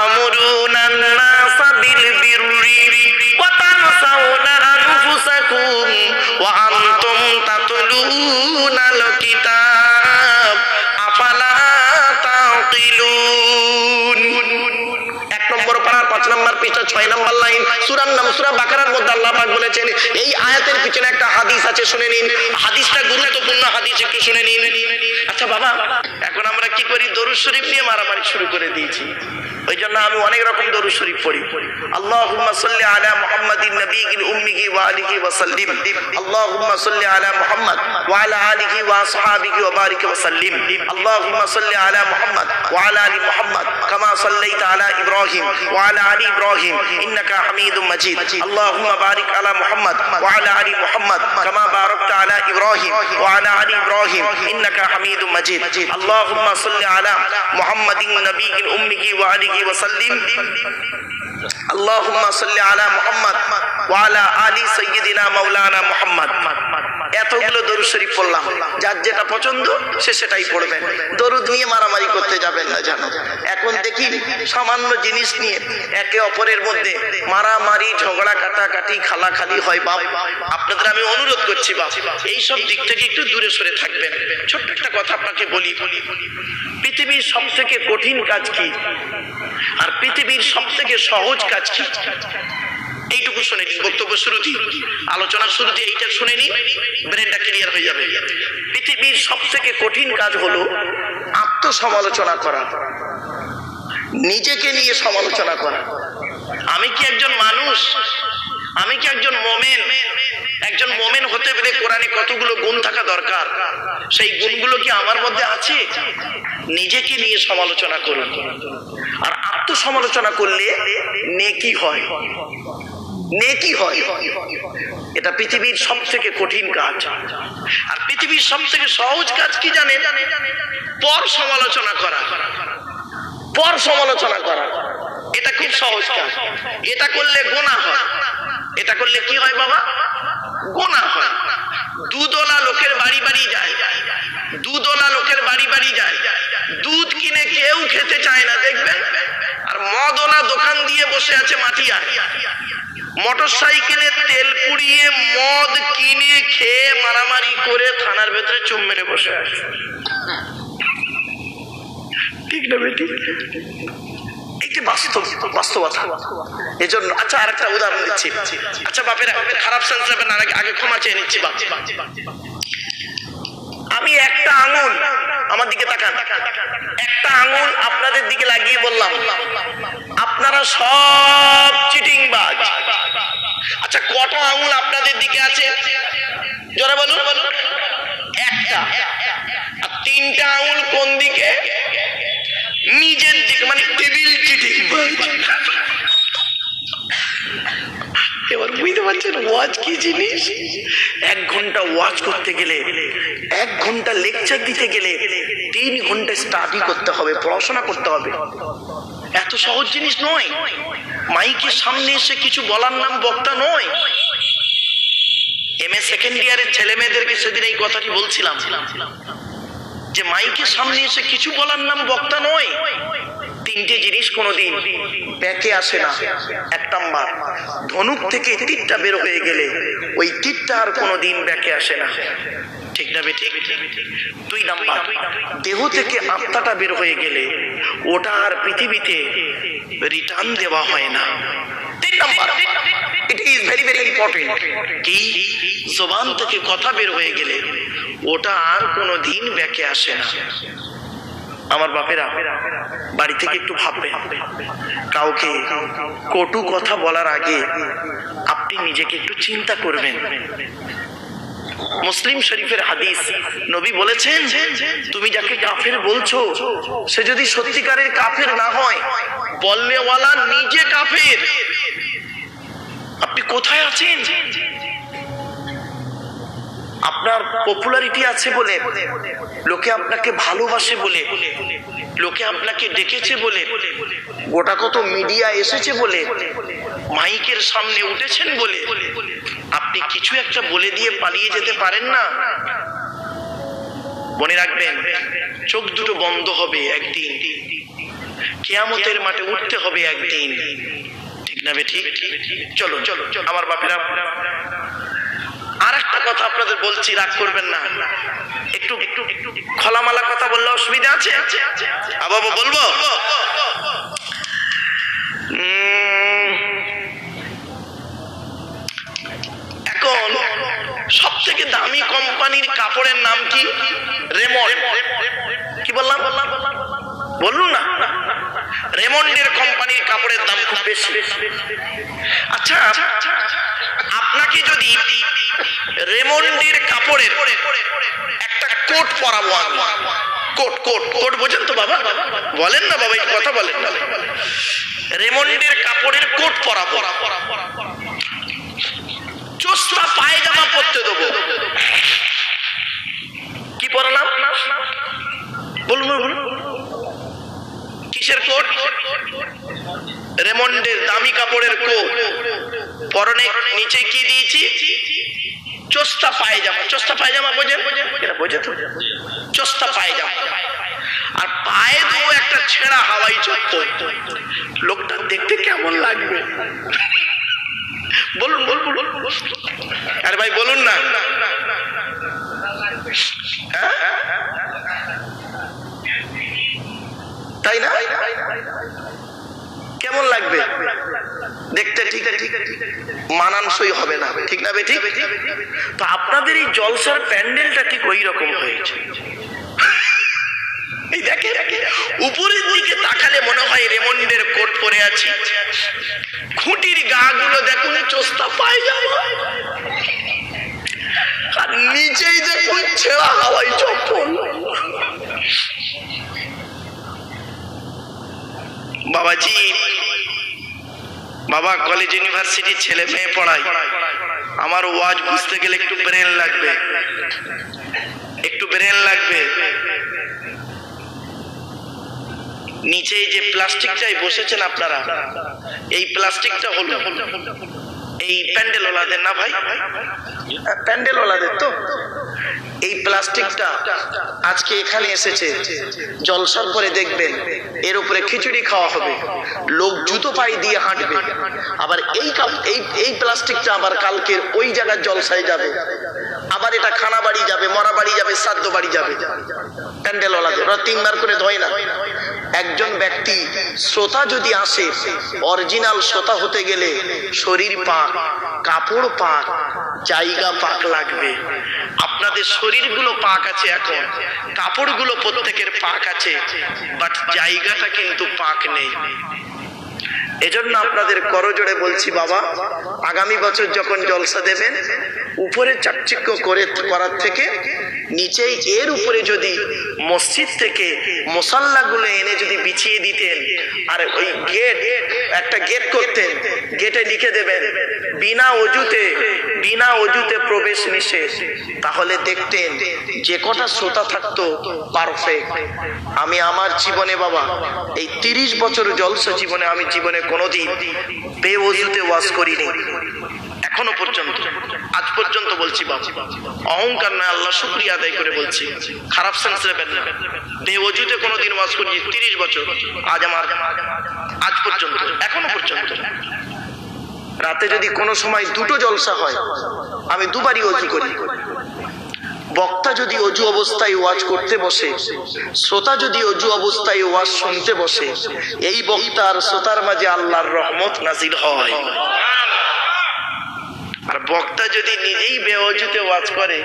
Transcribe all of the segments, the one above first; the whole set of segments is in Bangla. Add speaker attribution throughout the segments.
Speaker 1: أتأمرون الناس بالبر وتنسون أنفسكم وأنتم تتلون الكتاب পাঁচ নম্বর পৃষ্ঠা, ছয় নম্বর লাইন, সুরার নাম সুরা বাকারার মধ্যে আল্লাহ পাক বলেছেন, এই আয়াতের পিছনে একটা হাদিস আছে, শুনে নিন। হাদিসটা গুরুত্বপূর্ণ হাদিস, একটু শুনে নিন। আচ্ছা বাবা, এখন আমরা কি করি? দরুদ শরীফ নিয়ে মারামারি শুরু করে দিয়েছি। ওই জন্য আমি অনেক রকম দরুদ শরীফ পড়ি। আল্লাহুম্মা সাল্লি আলা মুহাম্মাদিন নবিয়িল উম্মিহি ওয়া আলিহি ওয়া সাল্লিম। আল্লাহুম্মা সাল্লি আলা মুহাম্মাদ ওয়া আলা আলিহি ওয়া আসহাবিহি ওয়া বারিক ওয়া সাল্লিম। আল্লাহুম্মা সাল্লি আলা মুহাম্মাদ ওয়া আলা আলি মুহাম্মাদ, কামা সাল্লাইতা আলা ইব্রাহিম ওয়া আলা آل إبراهيم إنك حميد مجيد. اللهم بارك على محمد وعلى آل محمد كما باركت على إبراهيم وعلى آل إبراهيم إنك حميد مجيد. اللهم صل على محمد نبي أمه وآله وسلم. اللهم صل على محمد وعلى آل سيدنا مولانا محمد. এতগুলো দরুদ শরীফ পড়লাম। যার যেটা পছন্দ, সে সেটাই পড়বেন দরুদ নিয়ে মারামারি করতে যাবেন না জানো এখন দেখি সামান্য জিনিস নিয়ে একে অপরের মধ্যে মারামারি, ঝগড়া, কাটাকাটি, খালাখালি হয় বাপ। আপনাদের আমি অনুরোধ করছি বাপ এই সব দিক থেকে একটু দূরে সরে থাকবেন। ছোট্ট একটা কথা আপনাকে বলি। পৃথিবীর সব থেকে কঠিন কাজ কি? আর পৃথিবীর সব থেকে সহজ কাজ কি? এইটুকু শুনে নিন বক্তব্য শুরুতেই আলোচনার শুরুতে এইটা শুনে নিন ব্রেনটা ক্লিয়ার হয়ে যাবে। পৃথিবীর সব থেকে কঠিন কাজ হলো আত্মসমালোচনা করা। নিজেকে নিয়ে সমালোচনা করা। আমি কি একজন মানুষ? আমি কি একজন মোমেন? একজন মোমেন হতে গেলে কোরআনে কতগুলো গুণ থাকা দরকার? সেই গুণগুলো কি আমার মধ্যে আছে? নিজেকে নিয়ে সমালোচনা করুন। আর আত্মসমালোচনা করলে নেকি হয়। নেকি হয়। এটা পৃথিবীর সব থেকে কঠিন কাজ। আর পৃথিবীর সব থেকে সহজ কাজ কি জানে পর সমালোচনা করা। পর সমালোচনা করা। এটা খুব সহজ কাজ। এটা করলে গোনা হয়। এটা করলে কি হয় বাবা? গোনা হয়। দুধওয়ালা লোকের বাড়ি বাড়ি যায়। দুধওয়ালা লোকের বাড়ি বাড়ি যায়। দুধ কিনে কেউ খেতে চায় না, দেখবেন? আর মদওয়ালা দোকান দিয়ে বসে আছে মাটিয়ার মোটর সাইকেলে তেল পুড়িয়ে মদ কিনে খেয়ে মারামারি করে থানার ভেতরে চুম মেরে বসে আছে। ঠিক না বেটি? একটি আচ্ছা উদাহরণ আচ্ছা খারাপ আগে আগে ক্ষমা চেয়ে নিচ্ছি আমি একটা আঙুল আমার দিকে তাকান। একটা আঙুল আপনাদের দিকে লাগিয়ে বললাম, আপনারা সব চিটিংবাজ আচ্ছা কটা আঙুল আপনাদের দিকে আছে? জোরে বলুন। একটা। আর তিনটা আঙুল কোন দিকে? নিজের দিকে মানে টেবিল চিটিং এবার বুঝতে পারছেন ওয়াচ কি জিনিস? এক ঘণ্টা ওয়াচ করতে গেলে, এক ঘণ্টা লেকচার দিতে গেলে, তিন ঘণ্টা স্টাডি করতে হবে, পড়াশোনা করতে হবে। এত সহজ জিনিস নয়। মাইকের সামনে এসে কিছু বলার নাম বক্তা নয়। এম এ সেকেন্ড ইয়ারের ছেলে মেয়েদেরকে সেদিন এই কথাটি বলছিলাম, যে মাইকের সামনে এসে কিছু বলার নাম বক্তা নয়। তিনটে জিনিস কোনোদিন ব্যাকে আসে না। এক নাম্বার, ধনুক থেকে তীরটা বের হয়ে গেলে ওই তীরটা আর কোনোদিন ব্যাকে আসে না। ঠিক না বেটি দুই নাম্বার, দেহ থেকে আত্মাটা বের হয়ে গেলে ওটা আর পৃথিবীতে রিটার্ন দেওয়া হয় না। তিন number it is very very important কি জবান থেকে কথা বের হয়ে গেলে ওটা আর কোনো দিন ব্যাকে আসে না। আমার বাপেরা বাড়ি থেকে একটু ভাববেন কাউকে কটু কথা বলার আগে আপনি নিজেকে একটু চিন্তা করবেন। মুসলিম শরীফের হাদিস নবী বলেছেন, তুমি যাকে কাফের বলছো, সে যদি সত্যিকারের কাফের না হয়, বলনেওয়ালা নিজে কাফের। আপনি কোথায় আছেন? আপনার পপুলারিটি আছে বলে, লোকে আপনাকে ভালোবাসে বলে লোকে আপনাকে ডেকেছে বলে, গোটা কত মিডিয়া এসেছে বলে, মাইকের সামনে উঠেছেন বলে, আপনি কিছু একটা বলে দিয়ে পালিয়ে যেতে পারেন না? মনে রাখবেন, চোখ দুটো বন্ধ হবে একদিন, কেয়ামতের মাঠে উঠতে হবে একদিন। ঠিক না বেঠি চলো চলো চলো আমার বাপেরা আর একটা কথা আপনাদের বলছি, রাগ করবেন না। একটু একটু খোলামালা কথা বললে অসুবিধা আছে? আবাবু বলব? এখন সব থেকে দামি কোম্পানির কাপড়ের নাম কি? রেমন কি বললাম? বলুন না। রেমন্ডের কোম্পানির কাপড়ের দাম খুব বেশি। আচ্ছা আপনাকে যদি রেমন্ডের কাপড়ের একটা কোট পরাবো কোট কোট কোট বোঝেন তো বাবা। বলেন না বাবা কথা বলেন। না রেমন্ডের কাপড়ের কোট পরাবো। চোস্তা, পায়জামা পরতে দেবো। কি পরালাম? বলুন বলুন। কিসের কোট? রেমন্ডের দামি কাপড়ের কোট। পরনে নিচে কি দিয়েছি? চোস্তা পায়জামা। চোস্তা পায়জামা বোঝেন? এটা বোঝে চোস্তা পায়জামা। আর পায়ে দেবো একটা ছেঁড়া হাওয়াই চপ্পল লোকটা দেখতে কেমন লাগবে? বলুন বলুন বলুন। আরে ভাই, বলুন না। হ্যাঁ? তাই না? কেমন লাগবে? দেখতে ঠিক মানানসই হবে না। ঠিক না বে, ঠিক? তো আপনাদের এই জলসার প্যান্ডেলটা ঠিক ওই রকম হয়েছে। এই দেখে উপরের দিকে তাকালে মনে হয় রেমন্ডের কোট পরে আছি। খুঁটির গা গুলো দেখুন, চোস্তা পায় যাব আর নিচেই দেখুন, ছেঁড়া হাওয়াই চপ্পল। বাবাজি, বাবা কলেজ ইউনিভার্সিটির ছেলে মেয়ে পড়াই আমার ওয়াজ বুঝতে গেলে একটু ব্রেন লাগবে। একটু ব্রেন লাগবে। নিচে যে প্লাস্টিকটাই বসেছেন আপনারা, এই প্লাস্টিকটা হলো এই প্যান্ডেল ওলাদের না ভাই? প্যান্ডেল ওলাদের তো? এই প্লাস্টিকটা আজকে এখানে এসেছে, জলসার পরে দেখবেন, এর উপরে খিচুড়ি খাওয়া হবে, লোক জুতো পাই দিয়ে হাঁটবে, আবার এই এই এই প্লাস্টিকটা আবার কালকের ওই জায়গার জলসায় যাবে, আবার এটা খানা বাড়ি যাবে, মরা বাড়ি যাবে শ্রাদ্ধ বাড়ি যাবে। প্যান্ডেল ওলাদের, ওরা তিনবার করে ধয় না। একজন ব্যক্তি শ্রোতা যদি আসে, অরিজিনাল শ্রোতা হতে গেলে শরীর পাক, কাপড় পাক, জায়গা পাক লাগবে। আপনাদের শরীরগুলো পাক আছে এখন, কাপড়গুলো প্রত্যেকের পাক আছে বাট জায়গাটা কিন্তু পাক নেই। এজন্য আপনাদের করজোড়ে বলছি, বাবা, আগামী বছর যখন জলসা দেবেন, উপরে চাকচিক্য করে করার থেকে নিচেই এর উপরে যদি মসজিদ থেকে মশাল্লাগুলো এনে যদি বিছিয়ে দিতেন, আর ওই গেট, একটা গেট করতেন, গেটে লিখে দেবেন, বিনা অজুতে বিনা অজুতে প্রবেশ নিষেধ, তাহলে দেখতেন যে কটা শ্রোতা থাকতো পারফেক্ট আমি আমার জীবনে, বাবা, এই তিরিশ বছর জলসা জীবনে আমি জীবনে কোনোদিন বেওজুতে ওয়াজ করিনি। এখনও পর্যন্ত, আজ পর্যন্ত বলছি অহংকার নয়, আল্লাহ শুক্রিয়া আদায় করে বলছি। খারাপ সেন্স নেবেন না। বেওজুতে কোনোদিন ওয়াজ করি তিরিশ বছর, আজ আমার, আজ পর্যন্ত, এখনও পর্যন্ত। রাতে যদি কোনো সময় দুটো জলসা হয়, আমি দুবারই অজু করি। বক্তা যদি অজু অবস্থায় ওয়াজ করতে বসে, শ্রোতা যদি অজু অবস্থায় ওয়াজ শুনতে বসে, এই বক্তা আর শ্রোতার মাঝে আল্লাহর রহমত নাজিল হয়। আর বক্তা যদি নিজেই বেওজুতে ওয়াজ করে,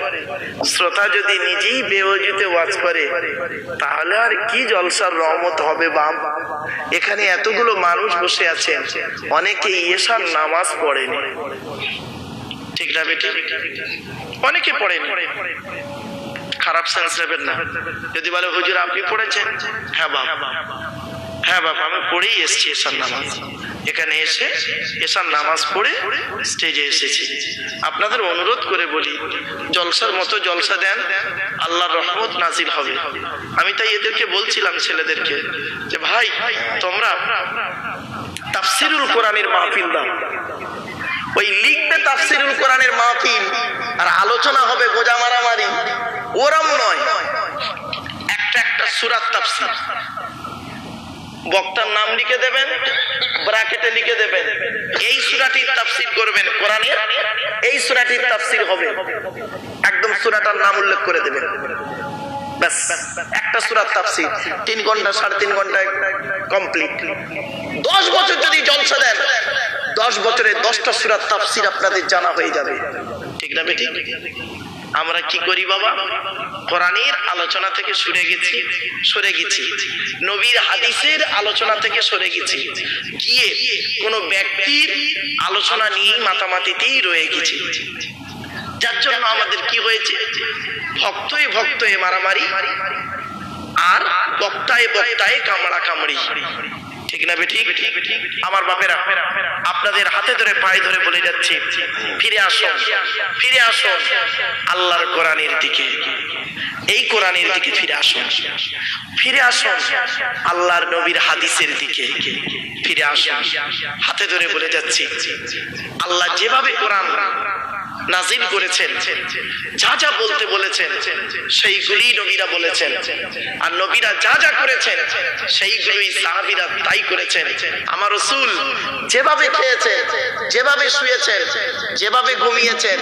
Speaker 1: শ্রোতা যদি নিজেই বেওজুতে ওয়াজ করে, তাহলে আর কি জলসার রহমত হবে বাম এখানে এতগুলো মানুষ বসে আছেন, অনেকে এসার নামাজ পড়েনি। ঠিক না বেটি? অনেকে পড়েনি। খারাপ সেন্স নেবেন না। যদি বলে, হুজুর, আপনি পড়েছেন? হ্যাঁ বাবা হ্যাঁ বাবা আমি পড়েই এসেছি এসার নামাজ। এখানে এসে এসার নামাজ পড়ে স্টেজে এসেছি। আপনাদের অনুরোধ করে বলি, জলসার মতো জলসা দেন, আল্লাহর রহমত নাজিল হবে। আমি তাই এদেরকে বলছিলাম, ছেলেদেরকে, যে, ভাই, তোমরা তাফসিরুল কোরআনের মাহফিল দাও। ওই লিখবে তাফসিরুল কোরআনের মাহফিল, আর আলোচনা হবে গোজা মারামারি। ওরম নয়। একটা একটা সুরাত তাফসির। বক্তার নাম লিখে দেবেন, ব্রাকেটে লিখে দেবেন। এই সূরাটির তাফসীর করবেন কোরআনের এই সূরাটির তাফসীর হবে। একদম সুরাটার নাম উল্লেখ করে দেবেন। ব্যাস, একটা সুরাত তাফসীর। তিন ঘণ্টা, সাড়ে তিন ঘন্টায় কমপ্লিট দশ বছর যদি জলসা দেন দশ বছরে দশটা সূরার তাফসীর আপনাদের জানা হয়ে যাবে। ঠিক না বেটি আমরা কি করি বাবা? কোরআনের আলোচনা থেকে সরে গেছি সরে গেছি। নবীর হাদিসের আলোচনা থেকে সরে গেছি। গিয়ে কোনো ব্যক্তির আলোচনা নিয়ে মাতামাতিতেই রয়ে গেছি। যার জন্য আমাদের কি হয়েছে? ভক্তয়ে ভক্তয়ে মারামারি আর বক্তায় বক্তায় কামড়া কামড়ি ঠিক না বেঠিক? আমার বাপেরা, আপনাদের হাতে ধরে, পায়ে ধরে বলে যাচ্ছি, ফিরে আসুন ফিরে আসুন, আল্লাহর কোরআনের দিকে। এই কোরআনের দিকে ফিরে আসুন ফিরে আসুন, আল্লাহর নবীর হাদিসের দিকে ফিরে আসুন। হাতে ধরে বলে যাচ্ছি, আল্লাহ যেভাবে কোরআন নাজিল করেছেন। যা যা বলতে বলেছেন সেইগুলি নবীরা বলেছেন। আর নবীরা যা যা করেছেন, সেইগুলোই সাহাবীরা তাই করেছেন। আমার রসুল যেভাবে খেয়েছেন, যেভাবে শুয়েছেন, যেভাবে ঘুমিয়েছেন,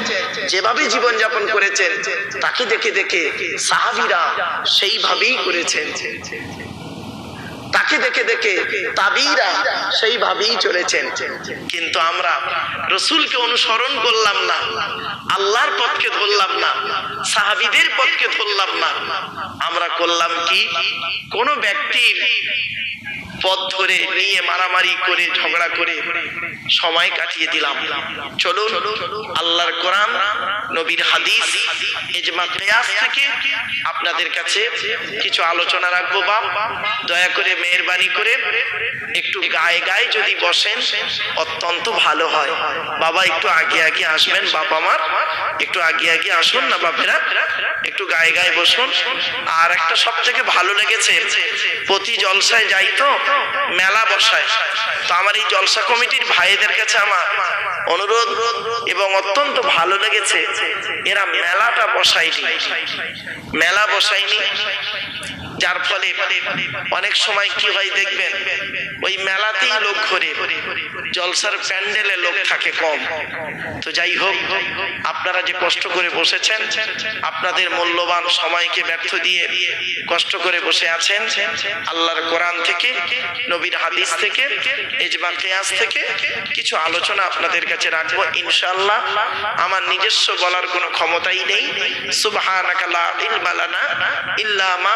Speaker 1: যেভাবে জীবন যাপন করেছেন, তাকে দেখে দেখে সাহাবীরা সেইভাবেই করেছেন। তাকে দেখে দেখে তাবিরা সেইভাবেই চলেছেন। কিন্তু আমরা রসুলকে অনুসরণ করলাম না, আল্লাহর পথকে ধরলাম না, সাহাবিদের পথকে ধরলাম না। আমরা করলাম কি? কোন ব্যক্তির পথ ধরে নিয়ে মারামারি করে ঝগড়া করে সময় কাটিয়ে দিলাম। চলুন, আল্লাহর কোরআন, নবীর হাদিস এজমা কিয়াস থেকে আপনাদের কাছে কিছু আলোচনা রাখব বাপ। দয়া করে মেহরবানি করে একটু গায়ে গায়ে যদি বসেন, অত্যন্ত ভালো হয়। বাবা, একটু আগে আগে আসবেন, বাপ আমার। একটু আগে আগে আসুন না বাপেরা। একটু গায়ে গায়ে বসুন। আর একটা সব থেকে ভালো লেগেছে, প্রতি জলসায় যাই তো মেলা বসায়। তো আমার এই জলসা কমিটির ভাইদের কাছে আমার অনুরোধ এবং অত্যন্ত ভালো লেগেছে, এরা মেলাটা বসায়নি। মেলা বসায়নি। যার ফলে অনেক সময় কি হয় দেখবেন, ওই মেলাতেই লোক ঘরে, জলসার প্যান্ডেলে লোক থাকে কম। তো যাই হোক, আপনারা যে কষ্ট করে বসেছেন, আপনাদের মূল্যবান সময়কে ব্যর্থ দিয়ে কষ্ট করে বসে আছেন, আল্লাহর কোরআন থেকে, নবীর হাদিস থেকে, এজমা কেয়াস থেকে কিছু আলোচনা আপনাদের কাছে রাখব, ইনশাআল্লাহ। আমার নিজস্ব বলার কোনো ক্ষমতাই নেই। সুবহানাকা লা ইলমা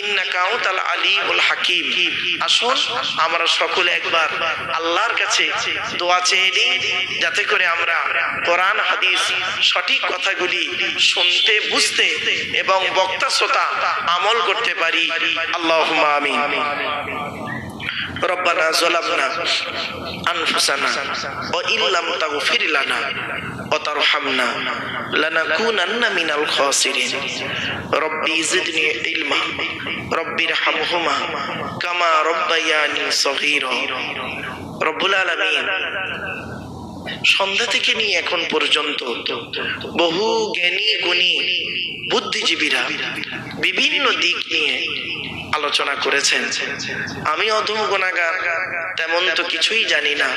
Speaker 1: ইন্নাকা আনতাল আলিমুল হাকিম। আসুন, আমরা সকলে একবার আল্লাহর কাছে দোয়া চেয়ে নিই, যাতে করে আমরা কোরআন, হাদিস সঠিক কথাগুলি শুনতে, বুঝতে এবং বক্তা, শ্রোতা আমল করতে পারি। আল্লাহ আমিন। রব্বানা জলাবনা আনফুসানা ও ইল্লাম তাগফির লানা ও তারহামনা লানাকুনান্না মিনাল খাসিরিন। রব্বি জিদনি ইলমা রব্বির হামহুমা কামা রব্বায়ানি সগীরা। রব্বুল আলামিন, সন্ধ্যা থেকে নিয়ে এখন পর্যন্ত বহু জ্ঞানী গুণী বুদ্ধিজীবীরা বিভিন্ন দিক নিয়ে আলোচনা করেছেন। আমি অধম গুণাগার। তেমন তো কিছুই জানি না।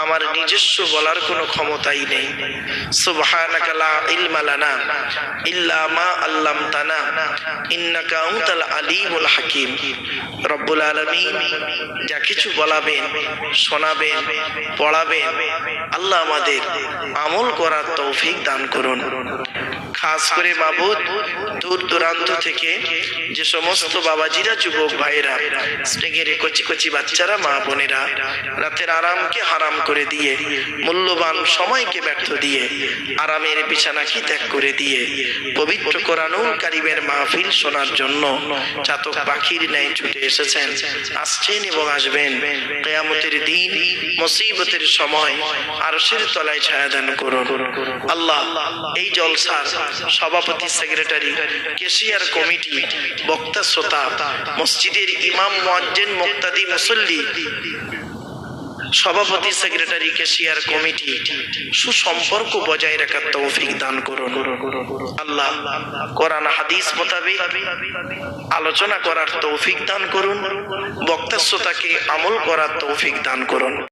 Speaker 1: আমার নিজস্ব বলার কোনো ক্ষমতাই নেই। সুবহানাকা লা ইলমা লানা ইল্লা মা আল্লামতানা। ইন্নাকা আনতাল আলিমুল হাকিম। রব্বুল আলামিন যা কিছু বলাবেন, শোনাবেন, পড়াবেন, আল্লাহ আমাদের আমল করার তৌফিক দান করুন। খাস করে মাবুদ, দূর দূরান্ত থেকে যে সমস্ত বাবাজিরা, যুবক ভাইরা স্নেহের কচি কচি বাচ্চারা, মা বোনেরা রাতের আরামকে হারাম করে দিয়ে, মূল্যবান সময়কে ব্যর্থ দিয়ে, আরামের বিছানাকে ত্যাগ করে দিয়ে, পবিত্র কোরআনুল কারিমের মাহফিল শোনার জন্য চাতক পাখির ন্যায় ছুটে এসেছেন, আসছেন এবং আসবেন। কেয়ামতের দিন মুসিবতের সময় আরশের তলায় ছায়াদান করুন। আল্লাহ এই জলসার সভাপতি, সেক্রেটারি, কেশিয়ার কমিটি, বক্তা, শ্রোতা, মসজিদের ইমাম, মুয়াজ্জিন, মুক্তাদি, মুসল্লি সভাপতি সেক্রেটারি কেশিয়ার কমিটি সুসম্পর্ক বজায় রাখার তৌফিক দান করুন। আল্লাহ কোরআন, হাদিস মোতাবেক আলোচনা করার তৌফিক দান করুন বক্তা শ্রোতাকে আমল করার তৌফিক দান করুন।